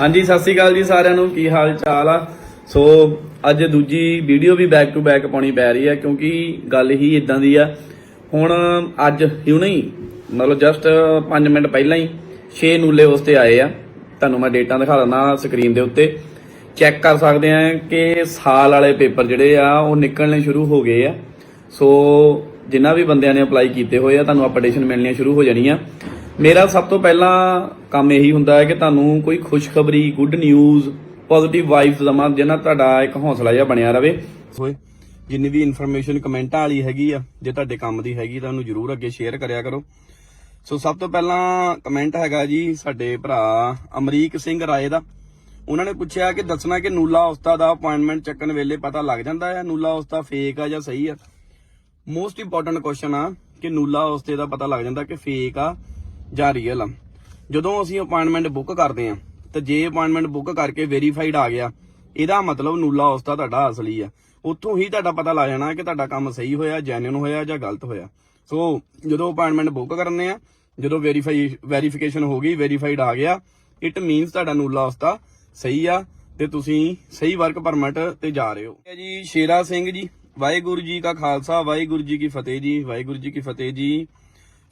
ਹਾਂਜੀ, ਸਤਿ ਸ਼੍ਰੀ ਅਕਾਲ ਜੀ ਸਾਰਿਆਂ ਨੂੰ। ਕੀ ਹਾਲ ਚਾਲ ਆ? ਸੋ, ਅੱਜ ਦੂਜੀ ਵੀਡੀਓ ਵੀ ਬੈਕ ਟੂ ਬੈਕ ਪਾਉਣੀ ਪੈ ਰਹੀ ਆ, ਕਿਉਂਕਿ ਗੱਲ ਹੀ ਇਦਾਂ ਦੀ ਆ। ਹੁਣ ਅੱਜ ਹੁਣੇ ਨਹੀਂ, ਮਤਲਬ ਜਸਟ 5 ਮਿੰਟ ਪਹਿਲਾਂ ਹੀ 6 ਨੂਲੇ ਉਸ ਤੇ ਆਏ ਆ। ਤੁਹਾਨੂੰ ਮੈਂ ਡੇਟਾਂ ਦਿਖਾ ਦਿੰਦਾ ਸਕਰੀਨ ਦੇ ਉੱਤੇ। ਚੈੱਕ ਕਰ ਸਕਦੇ ਆ ਕਿ ਸਾਲ ਵਾਲੇ ਪੇਪਰ ਜਿਹੜੇ ਆ, ਉਹ ਨਿਕਲਣੇ ਸ਼ੁਰੂ ਹੋ ਗਏ ਆ। ਸੋ ਜਿਨ੍ਹਾਂ ਵੀ ਬੰਦਿਆਂ ਨੇ ਅਪਲਾਈ ਕੀਤੇ ਹੋਏ ਆ, ਤੁਹਾਨੂੰ ਅਪਡੇਸ਼ਨ ਮਿਲਣੀਆਂ ਸ਼ੁਰੂ ਹੋ ਜਾਣੀਆਂ। ਮੇਰਾ ਸਭ ਤੋਂ ਪਹਿਲਾਂ ਕੰਮ ਇਹੀ ਹੁੰਦਾ ਹੈ ਕਿ ਤੁਹਾਨੂੰ ਕੋਈ ਖੁਸ਼ਖਬਰੀ ਗੁੱਡ ਨਿਊਜ਼ ਪੋਜ਼ਿਟਿਵ ਵਾਈਬਸ ਦਵਾਂ ਜਿਹਨਾਂ ਤੁਹਾਡਾ ਇੱਕ ਹੌਸਲਾ ਜਿਹਾ ਬਣਿਆ ਰਵੇ। ਹੋਏ ਜਿੰਨੀ ਵੀ ਇਨਫੋਰਮੇਸ਼ਨ ਕਮੈਂਟਾਂ ਵਾਲੀ ਹੈਗੀ ਆ, ਜੇ ਤੁਹਾਡੇ ਕੰਮ ਦੀ ਹੈਗੀ ਤਾਂ ਉਹਨੂੰ ਜਰੂਰ ਅੱਗੇ ਸ਼ੇਅਰ ਕਰਿਆ ਕਰੋ। ਸੋ ਸਭ ਤੋਂ ਪਹਿਲਾਂ ਕਮੈਂਟ ਹੈਗਾ ਜੀ ਸਾਡੇ ਭਰਾ ਅਮਰੀਕ ਸਿੰਘ ਰਾਏ ਦਾ। ਉਹਨਾਂ ਨੇ ਪੁੱਛਿਆ ਕਿ ਦੱਸਣਾ ਕਿ ਨੂਲਾ ਉਸਤਾ ਦਾ ਅਪਾਇੰਟਮੈਂਟ ਚੱਕਣ ਵੇਲੇ ਪਤਾ ਲੱਗ ਜਾਂਦਾ ਹੈ, ਨੂਲਾ ਉਸਤਾ ਫੇਕ ਆ ਜਾਂ ਸਹੀ ਆ? ਮੋਸਟ ਇੰਪੋਰਟੈਂਟ ਕੁਐਸਚਨ ਆ ਕਿ ਨੂਲਾ ਉਸਤੇ ਦਾ ਪਤਾ ਲੱਗ ਜਾਂਦਾ ਕਿ ਫੇਕ ਆ ਜਾਂ ਰੀਅਲ ਆ ਜਦੋਂ ਅਸੀਂ ਅਪਾਇੰਟਮੈਂਟ ਬੁੱਕ ਕਰਦੇ ਆ ਤੇ ਜੇ ਅਪਾਇੰਟਮੈਂਟ ਬੁੱਕ ਕਰਕੇ ਵੈਰੀਫਾਈਡ ਆ ਗਿਆ, ਇਹਦਾ ਮਤਲਬ ਨੂਲਾ ਉਸਤਾ ਤੁਹਾਡਾ ਅਸਲੀ ਆ। ਉੱਥੋਂ ਹੀ ਤੁਹਾਡਾ ਪਤਾ ਲੱਗ ਜਾਣਾ ਕਿ ਤੁਹਾਡਾ ਕੰਮ ਸਹੀ ਹੋਇਆ ਜੈਨੂਇਨ ਹੋਇਆ ਜਾਂ ਗਲਤ ਹੋਇਆ। ਸੋ ਜਦੋਂ ਅਪਾਇੰਟਮੈਂਟ ਬੁੱਕ ਕਰਨੇ ਆ, ਜਦੋਂ ਵੈਰੀਫਾਈ ਵੈਰੀਫਿਕੇਸ਼ਨ ਹੋ ਗਈ ਵੈਰੀਫਾਈਡ ਆ ਗਿਆ ਇਟ ਮੀਨਸ ਤੁਹਾਡਾ ਨੂਲਾ ਉਸਤਾ ਸਹੀ ਆ ਤੇ ਤੁਸੀਂ ਸਹੀ ਵਰਕ ਪਰਮਿਟ ਤੇ ਜਾ ਰਹੇ ਹੋ। ਜੀ ਸ਼ੇਰਾ ਸਿੰਘ ਜੀ, ਵਾਹਿਗੁਰੂ ਜੀ ਕਾ ਖਾਲਸਾ, ਵਾਹਿਗੁਰੂ ਜੀ ਕੀ ਫਤਿਹ ਜੀ, ਵਾਹਿਗੁਰੂ ਜੀ ਕੀ ਫਤਿਹ ਜੀ।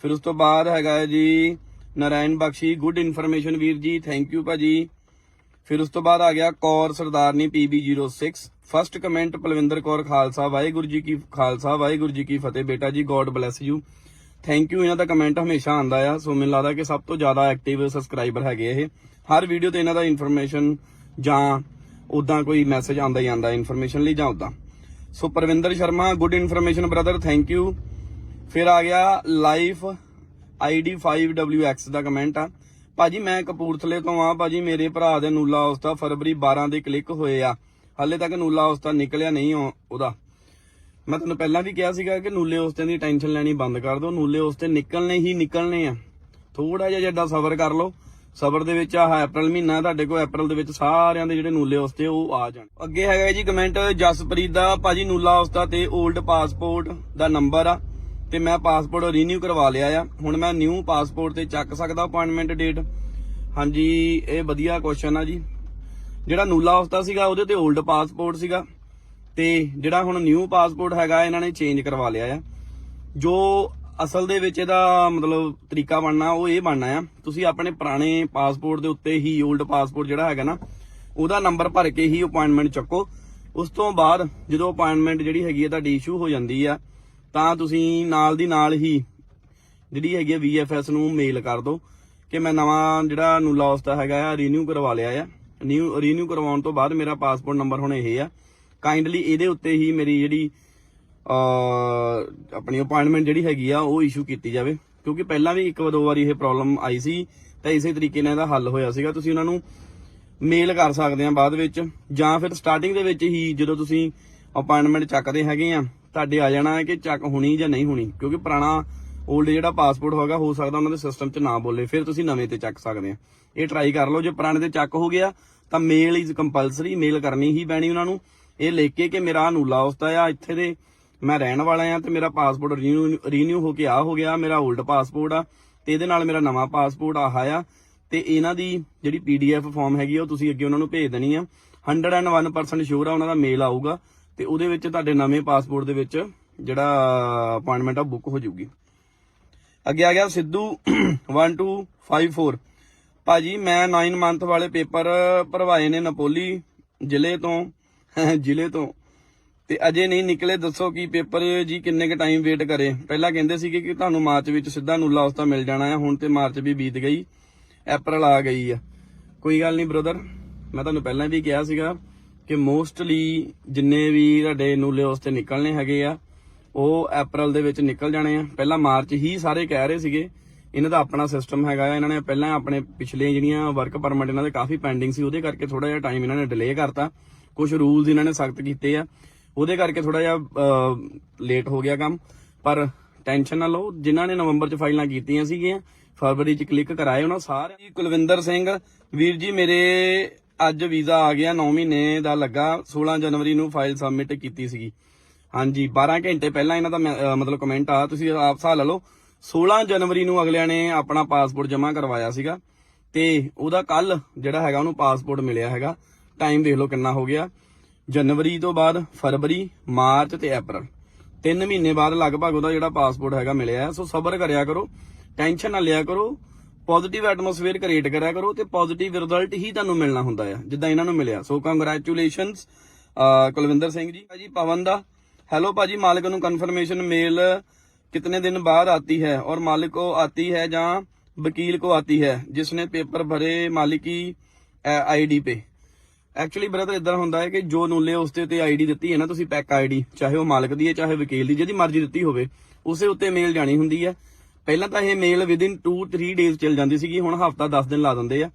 ਫਿਰ ਉਸ ਤੋਂ ਬਾਅਦ ਹੈਗਾ ਹੈ ਜੀ ਨਰਾਇਣ ਬਖਸ਼ੀ ਗੁੱਡ ਇਨਫੋਰਮੇਸ਼ਨ ਵੀਰ ਜੀ ਥੈਂਕ ਯੂ ਭਾਜੀ। ਫਿਰ ਉਸ ਤੋਂ ਬਾਅਦ ਆ ਗਿਆ ਕੌਰ ਸਰਦਾਰਨੀ PB06 first comment Palwinder Kaur Khalsa, Waheguru ji ਕੀ ਖਾਲਸਾ, ਵਾਹਿਗੁਰੂ ਜੀ ਕੀ ਫਤਿਹ। ਬੇਟਾ ਜੀ God bless you thank you ਇਹਨਾਂ ਦਾ ਕਮੈਂਟ ਹਮੇਸ਼ਾ ਆਉਂਦਾ ਆ। ਸੋ ਮੈਨੂੰ ਲੱਗਦਾ ਕਿ ਸਭ ਤੋਂ ਜ਼ਿਆਦਾ ਐਕਟਿਵ ਸਬਸਕ੍ਰਾਈਬਰ ਹੈਗੇ ਇਹ। ਹਰ ਵੀਡੀਓ ਤੇ ਇਹਨਾਂ ਦਾ ਇਨਫੋਰਮੇਸ਼ਨ ਜਾਂ ਉਦਾਂ ਕੋਈ ਮੈਸੇਜ ਆਉਂਦਾ ਹੀ ਆਉਂਦਾ ਇਨਫੋਰਮੇਸ਼ਨ ਲਈ ਜਾਂ ਉਦਾਂ so Parvinder Sharma good information brother thank you ਫਿਰ ਆ ਗਿਆ ਲਾਈਫ ਆਈਡੀ 5WX ਦਾ ਕਮੈਂਟ ਆ। ਭਾਜੀ, ਮੈਂ ਕਪੂਰਥਲੇ ਤੋਂ ਆ। ਭਾਜੀ, ਮੇਰੇ ਭਰਾ ਦੇ ਨੂਲਾ ਉਸਤਾ ਫਰਵਰੀ 12 ਦੇ ਕਲਿੱਕ ਹੋਏ ਆ। ਹਾਲੇ ਤੱਕ ਨੂਲਾ ਉਸਤਾ ਨਿਕਲਿਆ ਨਹੀਂ ਉਹਦਾ। ਮੈਂ ਤੁਹਾਨੂੰ ਪਹਿਲਾਂ ਵੀ ਕਿਹਾ ਸੀਗਾ ਕਿ ਨੂਲੇ ਉਸਤੇ ਦੀ ਟੈਨਸ਼ਨ ਲੈਣੀ ਬੰਦ ਕਰ ਦਿਓ। ਨੂਲੇ ਉਸਤੇ ਨਿਕਲਣੇ ਹੀ ਨਿਕਲਣੇ ਆ। ਥੋੜਾ ਜਿਹਾ ਜਿੱਦਾਂ ਸਬਰ ਕਰ ਲਓ। ਸਬਰ ਦੇ ਵਿੱਚ ਆਹ ਅਪ੍ਰੈਲ ਮਹੀਨਾ, ਤੁਹਾਡੇ ਕੋਲ ਅਪ੍ਰੈਲ ਦੇ ਵਿੱਚ ਸਾਰਿਆਂ ਦੇ ਜਿਹੜੇ ਨੂਲੇ ਉਸਤੇ ਉਹ ਆ ਜਾਣ। ਅੱਗੇ ਹੈਗਾ ਜੀ ਕਮੈਂਟ ਜਸਪ੍ਰੀਤ ਦਾ। ਭਾਜੀ, ਨੂਲਾ ਉਸਤਾ ਤੇ 올ਡ ਪਾਸਪੋਰਟ ਦਾ ਨੰਬਰ ਆ। ਤੇ ਮੈਂ ਪਾਸਪੋਰਟ ਰੀਨਿਊ ਕਰਵਾ ਲਿਆ ਆ। ਹੁਣ ਮੈਂ ਨਿਊ ਪਾਸਪੋਰਟ ਤੇ ਚੱਕ ਸਕਦਾ ਅਪਾਇੰਟਮੈਂਟ ਡੇਟ ਹਾਂਜੀ, ਇਹ ਵਧੀਆ ਕੁਐਸਚਨ ਆ ਜੀ। ਜਿਹੜਾ ਨੂਲਾ ਉਸਤਾ ਸੀਗਾ, ਉਹਦੇ ਤੇ 올ਡ ਪਾਸਪੋਰਟ ਸੀਗਾ। ਤੇ ਜਿਹੜਾ ਹੁਣ ਨਿਊ ਪਾਸਪੋਰਟ ਹੈਗਾ, ਇਹਨਾਂ ਨੇ ਚੇਂਜ ਕਰਵਾ ਲਿਆ ਆ। ਜੋ ਅਸਲ ਦੇ ਵਿੱਚ ਇਹਦਾ ਮਤਲਬ ਤਰੀਕਾ ਬਣਨਾ, ਉਹ ਇਹ ਬਣਨਾ ਆ। ਤੁਸੀਂ ਆਪਣੇ ਪੁਰਾਣੇ ਪਾਸਪੋਰਟ ਦੇ ਉੱਤੇ ਹੀ 올ਡ ਪਾਸਪੋਰਟ ਜਿਹੜਾ ਹੈਗਾ ਨਾ, ਉਹਦਾ ਨੰਬਰ ਭਰ ਕੇ ਹੀ ਅਪਾਇੰਟਮੈਂਟ ਚੱਕੋ। ਉਸ ਤੋਂ ਬਾਅਦ ਜਦੋਂ ਅਪਾਇੰਟਮੈਂਟ ਜਿਹੜੀ ਹੈਗੀ ਹੈ ਤੁਹਾਡੀ ਇਸ਼ੂ ਹੋ ਜਾਂਦੀ ਆ ਤਾਂ ਤੁਸੀਂ ਨਾਲ ਦੀ ਨਾਲ ਹੀ ਜਿਹੜੀ ਹੈਗੀ ਆ VFS ਨੂੰ ਮੇਲ ਕਰ ਦਿਓ ਕਿ ਮੈਂ ਨਵਾਂ ਜਿਹੜਾ ਨੂਲਾ ਉਸਤਾ ਹੈਗਾ ਆ ਰੀਨਿਊ ਕਰਵਾ ਲਿਆ ਆ। ਨਿਊ ਰੀਨਿਊ ਕਰਵਾਉਣ ਤੋਂ ਬਾਅਦ ਮੇਰਾ ਪਾਸਪੋਰਟ ਨੰਬਰ ਹੁਣ ਇਹ ਆ। ਕਾਈਂਡਲੀ ਇਹਦੇ ਉੱਤੇ ਹੀ ਮੇਰੀ ਜਿਹੜੀ ਆਪਣੀ ਅਪਾਇੰਟਮੈਂਟ ਜਿਹੜੀ ਹੈਗੀ ਆ, ਉਹ ਇਸ਼ੂ ਕੀਤੀ ਜਾਵੇ। ਕਿਉਂਕਿ ਪਹਿਲਾਂ ਵੀ ਇੱਕ ਦੋ ਵਾਰੀ ਇਹ ਪ੍ਰੋਬਲਮ ਆਈ ਸੀ ਤਾਂ ਇਸੇ ਤਰੀਕੇ ਨਾਲ ਇਹਦਾ ਹੱਲ ਹੋਇਆ ਸੀਗਾ। ਤੁਸੀਂ ਉਹਨਾਂ ਨੂੰ ਮੇਲ ਕਰ ਸਕਦੇ ਆ ਬਾਅਦ ਵਿੱਚ। ਜਾਂ ਫਿਰ ਸਟਾਰਟਿੰਗ ਦੇ ਵਿੱਚ ਹੀ ਜਦੋਂ ਤੁਸੀਂ ਅਪਾਇੰਟਮੈਂਟ ਚੱਕਦੇ ਹੈਗੇ ਆ ਤੁਹਾਡੇ ਆ ਜਾਣਾ ਹੈ ਕਿ ਚੈੱਕ ਹੋਣੀ ਜਾਂ ਨਹੀਂ ਹੋਣੀ? ਕਿਉਂਕਿ ਪੁਰਾਣਾ 올ਡ ਜਿਹੜਾ ਪਾਸਪੋਰਟ ਹੋਗਾ, ਹੋ ਸਕਦਾ ਉਹਨਾਂ ਦੇ ਸਿਸਟਮ 'ਚ ਨਾ ਬੋਲੇ, ਫਿਰ ਤੁਸੀਂ ਨਵੇਂ ਤੇ ਚੱਕ ਸਕਦੇ ਆ। ਇਹ ਟਰਾਈ ਕਰ ਲਓ, ਜੇ ਪੁਰਾਣੇ ਤੇ ਚੱਕ ਹੋ ਗਿਆ, ਤਾਂ ਮੇਲ ਇਜ਼ ਕੰਪਲਸਰੀ ਮੇਲ ਕਰਨੀ ਹੀ ਪੈਣੀ ਉਹਨਾਂ ਨੂੰ। ਇਹ ਲਿਖ ਕੇ ਕਿ ਮੇਰਾ ਅਨੂਲਾ ਉਸਤਾ ਆ, ਇੱਥੇ ਦੇ ਮੈਂ ਰਹਿਣ ਵਾਲਾ ਆ ਤੇ ਮੇਰਾ ਪਾਸਪੋਰਟ ਰੀਨਿਊ ਹੋ ਕੇ ਆ ਹੋ ਗਿਆ, ਮੇਰਾ 올ਡ ਪਾਸਪੋਰਟ ਆ ਤੇ ਇਹਦੇ ਨਾਲ ਮੇਰਾ ਨਵਾਂ ਪਾਸਪੋਰਟ ਆਹਾ ਆ ਤੇ ਇਹਨਾਂ ਦੀ ਜਿਹੜੀ ਪੀਡੀਐਫ ਫਾਰਮ ਹੈਗੀ ਆ, ਉਹ ਤੁਸੀਂ ਅੱਗੇ ਉਹਨਾਂ ਨੂੰ ਭੇਜ ਦੇਣੀ ਆ। 101% ਸ਼ੋਰ ਆ ਉਹਨਾਂ ਦਾ ਮੇਲ ਆਊਗਾ। ਤੇ ਉਹਦੇ ਵਿੱਚ ਤੁਹਾਡੇ ਨਵੇਂ ਪਾਸਪੋਰਟ ਦੇ ਵਿੱਚ ਜਿਹੜਾ ਅਪਾਇੰਟਮੈਂਟ ਆ ਬੁੱਕ ਹੋ ਜਾਊਗੀ। ਅੱਗੇ ਆ ਗਿਆ ਸਿੱਧੂ 1254 ਭਾਜੀ, ਮੈਂ 9 ਮੰਥ ਵਾਲੇ ਪੇਪਰ ਭਰਵਾਏ ਨੇ ਨਪੋਲੀ ਜ਼ਿਲ੍ਹੇ ਤੋਂ ਜ਼ਿਲ੍ਹੇ ਤੋਂ। ਤੇ ਅਜੇ ਨਹੀਂ ਨਿਕਲੇ, ਦੱਸੋ ਕੀ ਪੇਪਰ ਜੀ, ਕਿੰਨੇ ਕ ਟਾਈਮ ਵੇਟ ਕਰੇ? ਪਹਿਲਾਂ ਕਹਿੰਦੇ ਸੀਗੇ ਕਿ ਤੁਹਾਨੂੰ ਮਾਰਚ ਵਿੱਚ ਸਿੱਧਾ ਨੂਲਾ ਉਸਤਾ ਮਿਲ ਜਾਣਾ ਹੈ ਹੁਣ ਤੇ ਮਾਰਚ ਵੀ ਬੀਤ ਗਈ ਅਪ੍ਰੈਲ ਆ ਗਈ ਆ। ਕੋਈ ਗੱਲ ਨਹੀਂ ਬ੍ਰਦਰ ਮੈਂ ਤੁਹਾਨੂੰ ਪਹਿਲਾਂ ਵੀ ਕਿਹਾ ਸੀਗਾ ਕਿ ਮੋਸਟਲੀ ਜਿੰਨੇ ਵੀ ਤੁਹਾਡੇ ਨੂਲੇ ਉਸ 'ਤੇ ਨਿਕਲਣੇ ਹੈਗੇ ਆ, ਉਹ ਅਪ੍ਰੈਲ ਦੇ ਵਿੱਚ ਨਿਕਲ ਜਾਣੇ ਆ। ਪਹਿਲਾਂ ਮਾਰਚ ਹੀ ਸਾਰੇ ਕਹਿ ਰਹੇ ਸੀਗੇ, ਇਹਨਾਂ ਦਾ ਆਪਣਾ ਸਿਸਟਮ ਹੈਗਾ ਇਹਨਾਂ ਨੇ ਪਹਿਲਾਂ ਆਪਣੇ ਪਿਛਲੇ ਜਿਹੜੀਆਂ ਵਰਕ ਪਰਮਿਟ ਇਹਨਾਂ ਦੇ ਕਾਫੀ ਪੈਂਡਿੰਗ ਸੀ, ਉਹਦੇ ਕਰਕੇ ਥੋੜਾ ਜਿਹਾ ਟਾਈਮ ਇਹਨਾਂ ਨੇ ਡਿਲੇ ਕਰਤਾ। ਕੁਝ ਰੂਲਸ ਇਹਨਾਂ ਨੇ ਸਖਤ ਕੀਤੇ ਆ। ਉਹਦੇ ਕਰਕੇ ਥੋੜਾ ਜਿਹਾ ਲੇਟ ਹੋ ਗਿਆ ਕੰਮ। ਪਰ ਟੈਨਸ਼ਨ ਨਾ ਲਓ, ਜਿਨ੍ਹਾਂ ਨੇ ਨਵੰਬਰ ਚ ਫਾਈਲਾਂ ਕੀਤੀਆਂ ਸੀਗੀਆਂ, ਫਰਵਰੀ ਚ ਕਲਿੱਕ ਕਰਾਏ ਉਹਨਾਂ ਸਾਰੇ ਕੁਲਵਿੰਦਰ ਸਿੰਘ, ਵੀਰ ਜੀ ਮੇਰੇ ਅੱਜ ਵੀਜ਼ਾ ਆ ਗਿਆ 9 ਮਹੀਨੇ ਦਾ ਲੱਗਾ। 16 ਜਨਵਰੀ ਨੂੰ ਫਾਈਲ ਸਬਮਿਟ ਕੀਤੀ ਸੀਗੀ। ਹਾਂਜੀ 12 ਘੰਟੇ ਪਹਿਲਾਂ ਇਹਨਾਂ ਦਾ ਮੈਂ- ਮਤਲਬ ਕਮੈਂਟ ਆ। ਤੁਸੀਂ ਆਪ ਹਿਸਾਬ ਲਾ ਲਓ 16 ਜਨਵਰੀ ਨੂੰ ਅਗਲਿਆਂ ਨੇ ਆਪਣਾ ਪਾਸਪੋਰਟ ਜਮ੍ਹਾਂ ਕਰਵਾਇਆ ਸੀਗਾ ਤੇ ਉਹਦਾ ਕੱਲ ਜਿਹੜਾ ਹੈਗਾ, ਉਹਨੂੰ ਪਾਸਪੋਰਟ ਮਿਲਿਆ ਹੈਗਾ। ਟਾਈਮ ਦੇਖ ਲਓ ਕਿੰਨਾ ਹੋ ਗਿਆ। ਜਨਵਰੀ ਤੋਂ ਬਾਅਦ ਫਰਵਰੀ, ਮਾਰਚ ਤੇ ਅਪ੍ਰੈਲ ਤਿੰਨ ਮਹੀਨੇ ਬਾਅਦ ਲਗਭਗ ਉਹਦਾ ਜਿਹੜਾ ਪਾਸਪੋਰਟ ਹੈਗਾ ਮਿਲਿਆ। ਸੋ ਸਬਰ ਕਰਿਆ ਕਰੋ, ਟੈਨਸ਼ਨ ਨਾ ਲਿਆ ਕਰੋ। ਪੋਜ਼ਿਟਿਵ ਐਟਮੋਸਫੇਅਰ ਕ੍ਰੀਏਟ ਕਰਿਆ ਕਰੋ ਤੇ ਪੋਜ਼ਿਟਿਵ ਰਿਜ਼ਲਟ ਹੀ ਤੁਹਾਨੂੰ ਮਿਲਣਾ ਹੁੰਦਾ ਆ, ਜਿੱਦਾਂ ਇਹਨਾਂ ਨੂੰ ਮਿਲਿਆ। ਸੋ ਕੰਗ੍ਰੈਚੁਲੇਸ਼ਨਸ ਕੁਲਵਿੰਦਰ ਸਿੰਘ ਜੀ, ਭਾਜੀ ਪਵਨ ਦਾ। ਹੈਲੋ ਭਾਜੀ, ਮਾਲਕ ਨੂੰ ਕਨਫਰਮੇਸ਼ਨ ਮੇਲ कितने दिन बाद आती है और मालिक को आती है जहाँ वकील को आती है जिसने पेपर भरे मालिक की आईडी पे ਐਕਚੁਅਲੀ ਬ੍ਰਦਰ ਇਦਾਂ ਹੁੰਦਾ ਹੈ ਕਿ ਜੋ ਨੂਲੇ ਉਸ ਤੇ ਤੇ ਆਈਡੀ ਦਿੱਤੀ ਹੈ ਨਾ, ਤੁਸੀਂ ਪੈਕ ਆਈਡੀ ਚਾਹੇ ਉਹ ਮਾਲਕ ਦੀ ਹੈ, ਚਾਹੇ ਵਕੀਲ ਦੀ, ਜਿਹਦੀ ਮਰਜ਼ੀ ਦਿੱਤੀ ਹੋਵੇ, ਉਸੇ ਉੱਤੇ ਮੇਲ ਜਾਣੀ ਹੁੰਦੀ ਹੈ। ਪਹਿਲਾਂ ਤਾਂ ਇਹ ਮੇਲ ਵਿਦਿਨ 2-3 ਡੇਜ਼ ਚੱਲ ਜਾਂਦੀ ਸੀਗੀ, ਹੁਣ ਹਫਤਾ 10 ਦਿਨ ਲਾ ਦਿੰਦੇ ਆ।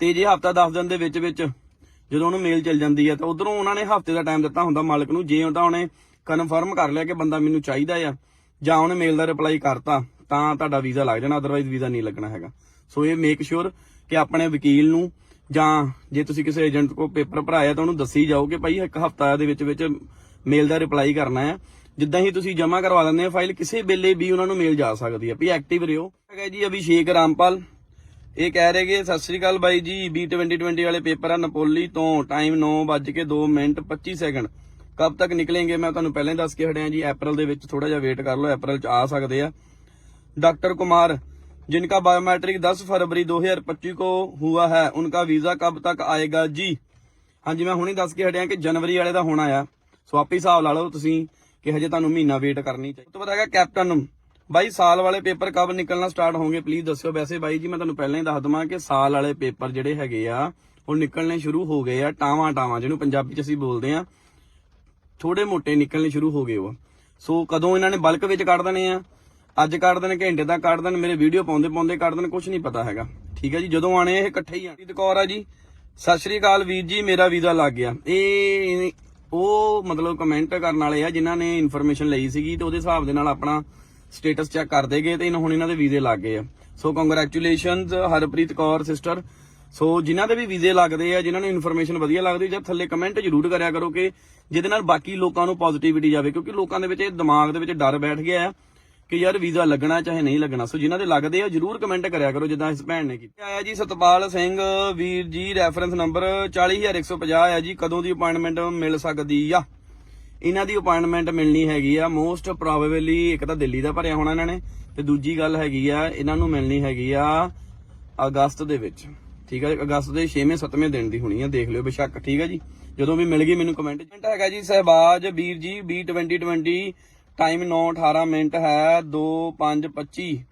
ਤੇ ਜੇ ਹਫਤਾ 10 ਦਿਨ ਦੇ ਵਿੱਚ ਵਿੱਚ ਜਦੋਂ ਉਹਨੂੰ ਮੇਲ ਚੱਲ ਜਾਂਦੀ ਹੈ ਤਾਂ ਉਧਰੋਂ ਉਹਨਾਂ ਨੇ ਹਫ਼ਤੇ ਦਾ ਟਾਈਮ ਦਿੱਤਾ ਹੁੰਦਾ ਮਾਲਕ ਨੂੰ। ਜੇ ਉਹਦਾ ਉਹਨੇ ਕਨਫਰਮ ਕਰ ਲਿਆ ਕਿ ਬੰਦਾ ਮੈਨੂੰ ਚਾਹੀਦਾ ਆ, ਜਾਂ ਉਹਨੇ ਮੇਲ ਦਾ ਰਿਪਲਾਈ ਕਰਤਾ, ਤਾਂ ਤੁਹਾਡਾ ਵੀਜ਼ਾ ਲੱਗ ਜਾਣਾ ਅਦਰਵਾਈਜ਼ ਵੀਜ਼ਾ ਨਹੀਂ ਲੱਗਣਾ ਹੈਗਾ। ਸੋ ਇਹ ਮੇਕ ਸ਼ੋਰ ਕਿ ਆਪਣੇ ਵਕੀਲ ਨੂੰ, ਜਾਂ ਜੇ ਤੁਸੀਂ ਕਿਸੇ ਏਜੰਟ ਕੋ ਪੇਪਰ ਭਰਾਇਆ, ਤਾਂ ਉਹਨੂੰ ਦੱਸੀ ਜਾਓ ਕਿ ਭਾਈ ਇੱਕ ਹਫਤਾ ਦੇ ਵਿੱਚ ਵਿੱਚ ਮੇਲ ਦਾ ਰਿਪਲਾਈ ਕਰਨਾ ਹੈ ਜਿੱਦਾਂ ਹੀ ਤੁਸੀਂ ਜਮ੍ਹਾਂ ਕਰਵਾ ਦਿੰਦੇ ਹੋ ਫਾਈਲ ਕਿਸੇ ਵੇਲੇ ਵੀ ਉਹਨਾਂ ਨੂੰ ਮੇਲ ਜਾ ਸਕਦੀ ਹੈ ਵੀ ਐਕਟਿਵ ਰਹੋ। ਹੈਗਾ ਜੀ ਅਭਿਸ਼ੇਕ ਰਾਮਪਾਲ, ਇਹ ਕਹਿ ਰਹੇ ਕਿ ਸਤਿ ਸ੍ਰੀ ਅਕਾਲ ਬਾਈ ਜੀ ਬੀ 2020 ਵਾਲੇ ਪੇਪਰ ਆ ਨਪੋਲੀ ਤੋਂ। ਟਾਈਮ 9:02 ਮਿੰਟ 25 ਸੈਕਿੰਡ ਕਦ ਤੱਕ ਨਿਕਲेंगे ਮੈਂ ਤੁਹਾਨੂੰ ਪਹਿਲਾਂ ਹੀ ਦੱਸ ਕੇ ਹਟਿਆ ਜੀ ਅਪ੍ਰੈਲ ਦੇ ਵਿੱਚ ਥੋੜਾ ਜਿਹਾ ਵੇਟ ਕਰ ਲਓ ਅਪ੍ਰੈਲ ਚ ਆ ਸਕਦੇ ਆ। डॉक्टर कुमार जिनका बायोमेट्रिक 10 फरवरी 2025 को हुआ है उनका वीज़ा कब तक आएगा जी हाँ जी मैं हूँ दस के हटिया कि जनवरी वाले का होना आ सो आप ही हिसाब ला लो तुम ਕਿ ਹਜੇ ਤੁਹਾਨੂੰ ਮਹੀਨਾ ਵੇਟ ਕਰਨੀ ਚਾਹੀਦੀ ਉਸ ਤੋਂ ਬਾਅਦ ਹੈਗਾ ਕੈਪਟਨ ਬਾਈ, ਸਾਲ ਵਾਲੇ ਪੇਪਰ ਕਬ ਨਿਕਲਣਾ ਸਟਾਰਟ ਹੋਣਗੇ? ਪਲੀਜ਼ ਦੱਸਿਓ ਵੈਸੇ ਬਾਈ ਜੀ, ਮੈਂ ਤੁਹਾਨੂੰ ਪਹਿਲਾਂ ਹੀ ਦੱਸ ਦਵਾਂ ਕਿ ਸਾਲ ਵਾਲੇ ਪੇਪਰ ਜਿਹੜੇ ਹੈਗੇ ਆ, ਉਹ ਨਿਕਲਣੇ ਸ਼ੁਰੂ ਹੋ ਗਏ ਆ ਟਾਵਾਂ ਟਾਵਾਂ, ਜਿਹਨੂੰ ਪੰਜਾਬੀ ਚ ਅਸੀਂ ਬੋਲਦੇ ਆ। ਥੋੜੇ ਮੋਟੇ ਨਿਕਲਣੇ ਸ਼ੁਰੂ ਹੋ ਗਏ ਉਹ। ਸੋ ਕਦੋਂ ਇਹਨਾਂ ਨੇ ਬਲਕ ਵਿੱਚ ਕੱਢ ਦੇਣੇ ਆ? ਅੱਜ ਕੱਢ ਦੇਣ, ਘੰਟੇ ਤੱਕ ਕੱਢ ਦੇਣ, ਮੇਰੇ ਵੀਡੀਓ ਪਾਉਂਦੇ ਪਾਉਂਦੇ ਕੱਢ ਦੇਣ ਕੁਝ ਨਹੀਂ ਪਤਾ ਹੈਗਾ। ਠੀਕ ਹੈ ਜੀ, ਜਦੋਂ ਆਣੇ ਇਹ ਇਕੱਠੇ ਹੀ ਆਣੇ ਕੌਰ ਆ ਜੀ। ਸਤਿ ਸ਼੍ਰੀ ਅਕਾਲ ਵੀਰ ਜੀ, ਮੇਰਾ ਵੀਜ਼ਾ ਲੱਗ ਗਿਆ। ਇਹ ਉਹ ਮਤਲਬ ਕਮੈਂਟ ਕਰਨ ਵਾਲੇ ਆ, ਜਿਨ੍ਹਾਂ ਨੇ ਇਨਫੋਰਮੇਸ਼ਨ ਲਈ ਸੀਗੀ ਤੇ ਉਹਦੇ ਹਿਸਾਬ ਦੇ ਨਾਲ ਆਪਣਾ ਸਟੇਟਸ ਚੈੱਕ ਕਰਦੇ ਗਏ ਤੇ ਇਹਨਾਂ- ਹੁਣ ਇਹਨਾਂ ਦੇ ਵੀਜ਼ੇ ਲੱਗ ਗਏ ਆ। So congratulations Harpreet Kaur sister so ਜਿਨ੍ਹਾਂ ਦੇ ਵੀ ਵੀਜ਼ੇ ਲੱਗਦੇ ਆ, ਜਿਨ੍ਹਾਂ ਨੂੰ ਇਨਫੋਰਮੇਸ਼ਨ ਵਧੀਆ ਲੱਗਦੀ ਜਾਂ ਥੱਲੇ ਕਮੈਂਟ ਜ਼ਰੂਰ ਕਰਿਆ ਕਰੋ ਕਿ ਜਿਹਦੇ ਨਾਲ ਬਾਕੀ ਲੋਕਾਂ ਨੂੰ ਪੋਜ਼ਿਟਿਵਿਟੀ ਜਾਵੇ, ਕਿਉਂਕਿ ਲੋਕਾਂ ਦੇ ਵਿੱਚ ਇਹ ਦਿਮਾਗ ਦੇ ਵਿੱਚ ਡਰ ਬੈਠ ਗਿਆ ਹੈ ਕਿ ਯਾਰ ਵੀਜ਼ਾ ਲੱਗਣਾ ਚਾਹੇ ਨਹੀਂ ਲੱਗਣਾ, ਸੋ ਜਿਨ੍ਹਾਂ ਦੇ ਲੱਗਦੇ ਆ ਜਰੂਰ ਕਮੈਂਟ ਕਰਿਆ ਕਰੋ, ਜਿੱਦਾਂ ਇਸ ਭੈਣ ਨੇ ਕੀਤਾ। ਆਇਆ ਜੀ ਸਤਪਾਲ ਸਿੰਘ, ਵੀਰ ਜੀ ਰੈਫਰੈਂਸ ਨੰਬਰ 40150 ਆ ਜੀ, ਕਦੋਂ ਦੀ ਅਪਾਇੰਟਮੈਂਟ ਮਿਲ ਸਕਦੀ ਆ? ਇਹਨਾਂ ਦੀ ਅਪਾਇੰਟਮੈਂਟ ਮਿਲਣੀ ਹੈਗੀ ਆ ਮੋਸਟ ਪ੍ਰੋਬੇਬਲੀ ਇੱਕ ਤਾਂ ਦਿੱਲੀ ਦਾ ਭਰਿਆ ਹੋਣਾ ਇਹਨਾਂ ਨੇ, ਤੇ ਦੂਜੀ ਗੱਲ ਹੈਗੀ ਆ ਇਹਨਾਂ ਨੂੰ ਮਿਲਣੀ ਹੈਗੀ ਆ ਅਗਸਤ ਦੇ ਵਿੱਚ। ਠੀਕ ਹੈ ਅਗਸਤ ਦੇ 6ਵੇਂ 7ਵੇਂ ਦਿਨ ਦੀ ਹੋਣੀ ਆ, ਦੇਖ ਲਿਓ ਬੇਸ਼ੱਕ, ਠੀਕ ਹੈ ਜੀ? ਜਦੋਂ ਵੀ ਮਿਲ ਗਈ ਮੈਨੂੰ ਕਮੈਂਟ ਕਮੈਂਟ ਹੈਗਾ ਜੀ ਸਹਿਬਾਜ, ਵੀਰ ਜੀ ਬੀ 2020 ਟਾਈਮ 9:18 ਮਿੰਟ ਹੈ 2525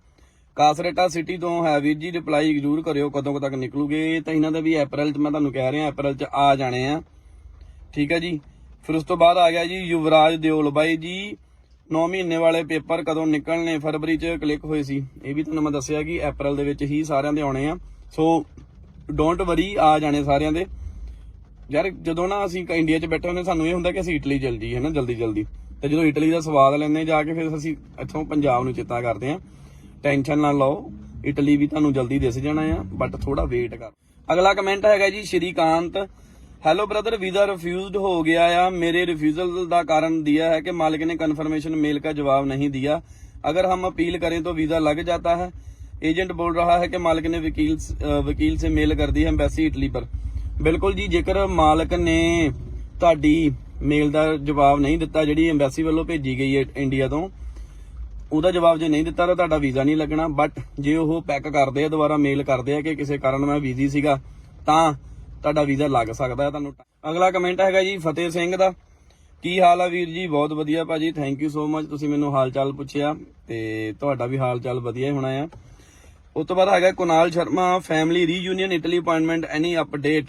ਕਾਸਰੇਟਾ ਸਿਟੀ ਤੋਂ ਹੈ ਵੀਰ ਜੀ, ਰਿਪਲਾਈ ਜ਼ਰੂਰ ਕਰਿਓ, ਕਦੋਂ ਤੱਕ ਨਿਕਲੂਗੇ? ਤਾਂ ਇਹਨਾਂ ਦਾ ਵੀ ਅਪ੍ਰੈਲ ਚ ਮੈਂ ਤੁਹਾਨੂੰ ਕਹਿ ਰਿਹਾ ਅਪ੍ਰੈਲ ਚ ਆ ਜਾਣੇ ਆ। ਠੀਕ ਹੈ ਜੀ? ਫਿਰ ਉਸ ਤੋਂ ਬਾਅਦ ਆ ਗਿਆ ਜੀ ਯੁਵਰਾਜ ਦਿਓਲ ਬਾਈ ਜੀ। 9 ਮਹੀਨੇ ਵਾਲੇ ਪੇਪਰ ਕਦੋਂ ਨਿਕਲਣੇ? ਫਰਵਰੀ ਚ ਕਲਿੱਕ ਹੋਏ ਸੀ। ਇਹ ਵੀ ਤੁਹਾਨੂੰ ਮੈਂ ਦੱਸਿਆ ਕਿ ਅਪ੍ਰੈਲ ਦੇ ਵਿੱਚ ਹੀ ਸਾਰਿਆਂ ਦੇ ਆਉਣੇ ਆ। ਸੋ ਡੋਂਟ ਵਰੀ ਆ ਜਾਣੇ ਸਾਰਿਆਂ ਦੇ। ਯਾਰ, ਜਦੋਂ ਨਾ ਅਸੀਂ ਇੰਡੀਆ 'ਚ ਬੈਠੇ ਹੁੰਦੇ, ਸਾਨੂੰ ਇਹ ਹੁੰਦਾ ਕਿ ਅਸੀਂ ਇਟਲੀ ਚਲ ਜੀ ਹੈ ਨਾ? ਜਲਦੀ ਜਲਦੀ ਤੇ ਜਦੋਂ ਇਟਲੀ ਦਾ ਸਵਾਦ ਲੈਣੇ ਜਾ ਕੇ ਫਿਰ ਅਸੀਂ ਇੱਥੋਂ ਪੰਜਾਬ ਨੂੰ ਚੇਤਾ ਕਰਦੇ ਆ ਟੈਨਸ਼ਨ ਨਾ ਲਓ ਇਟਲੀ ਵੀ ਤੁਹਾਨੂੰ ਜਲਦੀ ਦਿਸ ਜਾਣਾ ਆ ਬਟ ਥੋੜਾ ਵੇਟ ਕਰ ਅਗਲਾ ਕਮੈਂਟ ਹੈਗਾ ਜੀ Shrikant hello brother visa refused ਹੋ ਗਿਆ ਆ ਮੇਰੇ ਰਿਫਿਊਜ਼ਲ ਦਾ ਕਾਰਨ दिया है कि मालिक ने कंफर्मेशन मेल का जवाब नहीं दिया अगर हम अपील करें तो वीजा लग जाता है एजेंट बोल रहा है कि मालिक ने वकील अ, वकील से मेल कर दी है एम्बेसी इटली पर ਬਿਲਕੁਲ ਜੀ ਜੇਕਰ ਮਾਲਕ ਨੇ ਤੁਹਾਡੀ ਮੇਲ ਦਾ ਜਵਾਬ ਨਹੀਂ ਦਿੱਤਾ, ਜਿਹੜੀ ਐਮਬੈਸੀ ਵੱਲੋਂ ਭੇਜੀ ਗਈ ਹੈ ਇੰਡੀਆ ਤੋਂ, ਉਹਦਾ ਜਵਾਬ ਜੇ ਨਹੀਂ ਦਿੱਤਾ ਤਾਂ ਤੁਹਾਡਾ ਵੀਜ਼ਾ ਨਹੀਂ ਲੱਗਣਾ। ਬਟ ਜੇ ਉਹ ਪੈਕ ਕਰਦੇ ਆ, ਦੁਬਾਰਾ ਮੇਲ ਕਰਦੇ ਆ ਕਿ ਕਿਸੇ ਕਾਰਨ ਮੈਂ ਬੀਜ਼ੀ ਸੀਗਾ, ਤਾਂ ਤੁਹਾਡਾ ਵੀਜ਼ਾ ਲੱਗ ਸਕਦਾ ਹੈ ਤੁਹਾਨੂੰ। ਅਗਲਾ ਕਮੈਂਟ ਹੈਗਾ ਜੀ ਫਤਿਹ ਸਿੰਘ ਦਾ। ਕੀ ਹਾਲ ਆ ਵੀਰ ਜੀ? ਬਹੁਤ ਵਧੀਆ ਭਾਜੀ ਥੈਂਕ ਯੂ ਸੋ ਮਚ ਤੁਸੀਂ ਮੈਨੂੰ ਹਾਲ ਚਾਲ ਪੁੱਛਿਆ ਤੇ ਤੁਹਾਡਾ ਵੀ ਹਾਲ ਚਾਲ ਵਧੀਆ ਹੀ ਹੋਣਾ ਆ। ਉਸ ਤੋਂ ਬਾਅਦ ਹੈਗਾ Kunal Sharma family reunion Italy appointment any update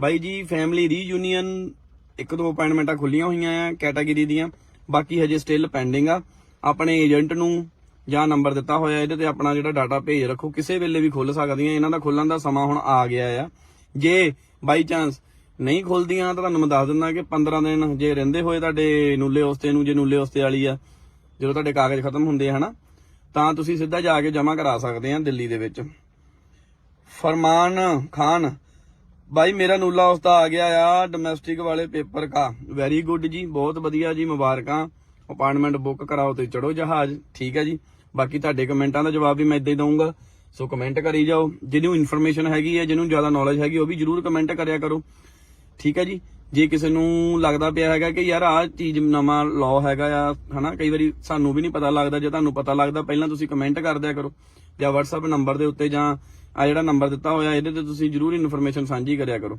ਬਾਈ ਜੀ ਫੈਮਿਲੀ ਰੀਯੂਨੀਅਨ ਇੱਕ ਦੋ ਅਪਾਇੰਟਮੈਂਟਾਂ ਖੁੱਲੀਆਂ ਹੋਈਆਂ ਆ ਕੈਟਾਗਰੀ ਦੀਆਂ, ਬਾਕੀ ਹਜੇ ਸਟਿਲ ਪੈਂਡਿੰਗ ਆ। ਆਪਣੇ ਏਜੰਟ ਨੂੰ ਜਾਂ ਨੰਬਰ ਦਿੱਤਾ ਹੋਇਆ ਇਹਦੇ ਤੇ ਆਪਣਾ ਜਿਹੜਾ ਡਾਟਾ ਭੇਜ ਰੱਖੋ, ਕਿਸੇ ਵੇਲੇ ਵੀ ਖੁੱਲ ਸਕਦੀਆਂ, ਇਹਨਾਂ ਦਾ ਖੁੱਲਣ ਦਾ ਸਮਾਂ ਹੁਣ ਆ ਗਿਆ ਆ। ਜੇ ਬਾਈ ਚਾਂਸ ਨਹੀਂ ਖੁੱਲਦੀਆਂ ਤਾਂ ਤੁਹਾਨੂੰ ਮੈਂ ਦੱਸ ਦਿੰਦਾ ਕਿ 15 ਦਿਨ ਜੇ ਰਹਿੰਦੇ ਹੋਏ ਤੁਹਾਡੇ ਨੂਲੇ ਉਸਤੇ ਨੂੰ, ਜੇ ਨੂਲੇ ਉਸਤੇ ਵਾਲੀ ਆ, ਜਦੋਂ ਤੁਹਾਡੇ ਕਾਗਜ਼ ਖਤਮ ਹੁੰਦੇ ਆ, ਹਨਾ, ਤਾਂ ਤੁਸੀਂ ਸਿੱਧਾ ਜਾ ਕੇ ਜਮ੍ਹਾਂ ਕਰਾ ਸਕਦੇ ਆ ਦਿੱਲੀ ਦੇ ਵਿੱਚ। ਫਰਮਾਨ ਖਾਨ ਭਾਈ ਮੇਰਾ ਨੂਲਾ ਉਸਤਾ ਆ ਗਿਆ ਆ ਡੋਮੈਸਟਿਕ ਵਾਲੇ ਪੇਪਰ ਕਾ। ਵੈਰੀ ਗੁੱਡ ਜੀ, ਬਹੁਤ ਵਧੀਆ ਜੀ, ਮੁਬਾਰਕਾਂ। ਅਪਾਰਟਮੈਂਟ ਬੁੱਕ ਕਰਾਓ ਤੇ ਚੜੋ ਜਹਾਜ਼, ਠੀਕ ਹੈ ਜੀ? ਬਾਕੀ ਤੁਹਾਡੇ ਕਮੈਂਟਾਂ ਦਾ ਜਵਾਬ ਵੀ ਮੈਂ ਇਦਾਂ ਹੀ ਦਊਂਗਾ। ਸੋ ਕਮੈਂਟ ਕਰੀ ਜਾਓ। ਜਿਹਨੂੰ ਇਨਫੋਰਮੇਸ਼ਨ ਹੈਗੀ ਹੈ, ਜਿਹਨੂੰ ਜ਼ਿਆਦਾ ਨੌਲੇਜ ਹੈਗੀ, ਉਹ ਵੀ ਜਰੂਰ ਕਮੈਂਟ ਕਰਿਆ ਕਰੋ। ਠੀਕ ਹੈ ਜੀ? ਜੇ ਕਿਸੇ ਨੂੰ ਲੱਗਦਾ ਪਿਆ ਹੈਗਾ ਕਿ ਯਾਰ ਆਹ ਚੀਜ਼ ਨਵਾਂ ਲਾਅ ਹੈਗਾ ਆ, ਹਨਾ? ਕਈ ਵਾਰੀ ਸਾਨੂੰ ਵੀ ਨਹੀਂ ਪਤਾ ਲੱਗਦਾ, ਜੇ ਤੁਹਾਨੂੰ ਪਤਾ ਲੱਗਦਾ, ਪਹਿਲਾਂ ਤੁਸੀਂ ਕਮੈਂਟ ਕਰ ਦਿਆ ਕਰੋ। ਜਾਂ WhatsApp ਨੰਬਰ ਦੇ ਉੱਤੇ ਜਾਂ ਆ ਜਿਹੜਾ ਨੰਬਰ ਦਿੱਤਾ ਹੋਇਆ ਇਹਦੇ ਤੇ ਤੁਸੀਂ ਜਰੂਰ ਇਨਫੋਰਮੇਸ਼ਨ ਸਾਂਝੀ ਕਰਿਆ ਕਰੋ।